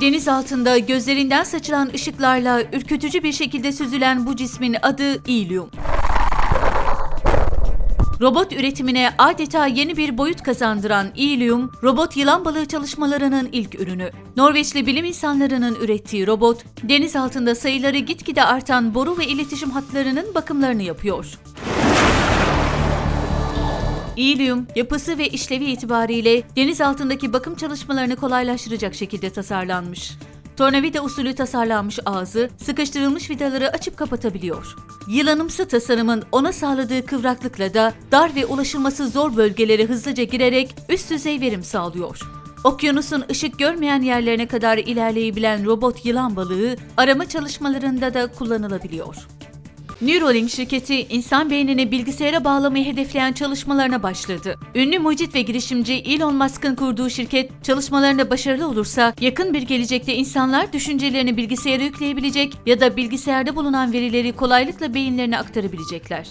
Deniz altında gözlerinden saçılan ışıklarla ürkütücü bir şekilde süzülen bu cismin adı İlyum. Robot üretimine adeta yeni bir boyut kazandıran İlyum, robot yılan balığı çalışmalarının ilk ürünü. Norveçli bilim insanlarının ürettiği robot, deniz altında sayıları gitgide artan boru ve iletişim hatlarının bakımlarını yapıyor. İlyum, yapısı ve işlevi itibariyle deniz altındaki bakım çalışmalarını kolaylaştıracak şekilde tasarlanmış. Tornavida usulü tasarlanmış ağzı, sıkıştırılmış vidaları açıp kapatabiliyor. Yılanımsı tasarımın ona sağladığı kıvraklıkla da dar ve ulaşılması zor bölgelere hızlıca girerek üst düzey verim sağlıyor. Okyanusun ışık görmeyen yerlerine kadar ilerleyebilen robot yılan balığı arama çalışmalarında da kullanılabiliyor. Neuralink şirketi insan beynini bilgisayara bağlamayı hedefleyen çalışmalarına başladı. Ünlü mucit ve girişimci Elon Musk'ın kurduğu şirket çalışmalarında başarılı olursa yakın bir gelecekte insanlar düşüncelerini bilgisayara yükleyebilecek ya da bilgisayarda bulunan verileri kolaylıkla beyinlerine aktarabilecekler.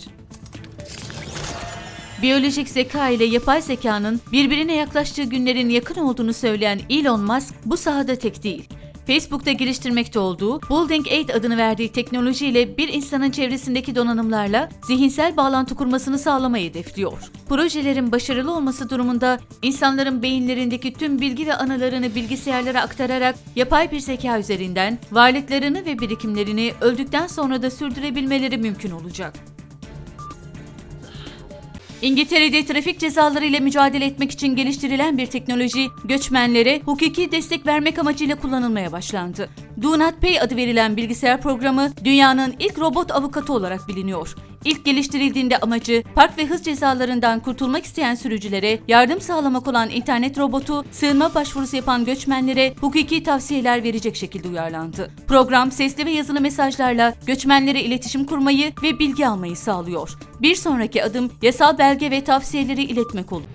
Biyolojik zeka ile yapay zekanın birbirine yaklaştığı günlerin yakın olduğunu söyleyen Elon Musk bu sahada tek değil. Facebook'ta geliştirmekte olduğu Building 8 adını verdiği teknolojiyle bir insanın çevresindeki donanımlarla zihinsel bağlantı kurmasını sağlamayı hedefliyor. Projelerin başarılı olması durumunda insanların beyinlerindeki tüm bilgi ve anılarını bilgisayarlara aktararak yapay bir zeka üzerinden varlıklarını ve birikimlerini öldükten sonra da sürdürebilmeleri mümkün olacak. İngiltere'de trafik cezaları ile mücadele etmek için geliştirilen bir teknoloji, göçmenlere hukuki destek vermek amacıyla kullanılmaya başlandı. Do Not Pay adı verilen bilgisayar programı dünyanın ilk robot avukatı olarak biliniyor. İlk geliştirildiğinde amacı park ve hız cezalarından kurtulmak isteyen sürücülere yardım sağlamak olan internet robotu sığınma başvurusu yapan göçmenlere hukuki tavsiyeler verecek şekilde uyarlandı. Program sesli ve yazılı mesajlarla göçmenlere iletişim kurmayı ve bilgi almayı sağlıyor. Bir sonraki adım yasal belge ve tavsiyeleri iletmek olur.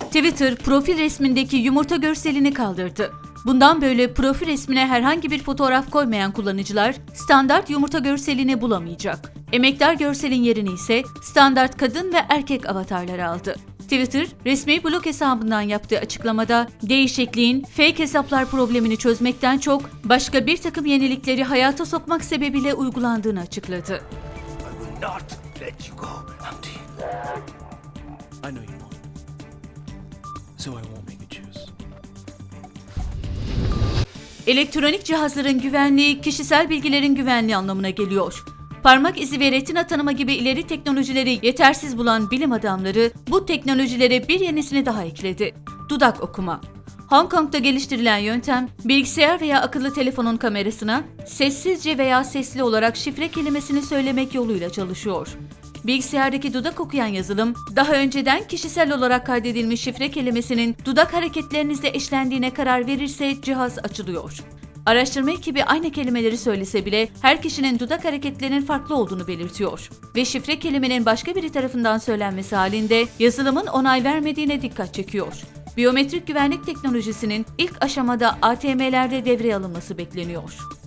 Twitter profil resmindeki yumurta görselini kaldırdı. Bundan böyle profil resmine herhangi bir fotoğraf koymayan kullanıcılar standart yumurta görselini bulamayacak. Emektar görselin yerini ise standart kadın ve erkek avatarlar aldı. Twitter, resmi blog hesabından yaptığı açıklamada değişikliğin fake hesaplar problemini çözmekten çok başka bir takım yenilikleri hayata sokmak sebebiyle uygulandığını açıkladı. Elektronik cihazların güvenliği, kişisel bilgilerin güvenliği anlamına geliyor. Parmak izi ve retina tanıma gibi ileri teknolojileri yetersiz bulan bilim adamları bu teknolojilere bir yenisini daha ekledi. Dudak okuma. Hong Kong'da geliştirilen yöntem, bilgisayar veya akıllı telefonun kamerasına sessizce veya sesli olarak şifre kelimesini söylemek yoluyla çalışıyor. Bilgisayardaki dudak okuyan yazılım, daha önceden kişisel olarak kaydedilmiş şifre kelimesinin dudak hareketlerinizle eşlendiğine karar verirse cihaz açılıyor. Araştırma ekibi aynı kelimeleri söylese bile her kişinin dudak hareketlerinin farklı olduğunu belirtiyor ve şifre kelimenin başka biri tarafından söylenmesi halinde yazılımın onay vermediğine dikkat çekiyor. Biyometrik güvenlik teknolojisinin ilk aşamada ATM'lerde devreye alınması bekleniyor.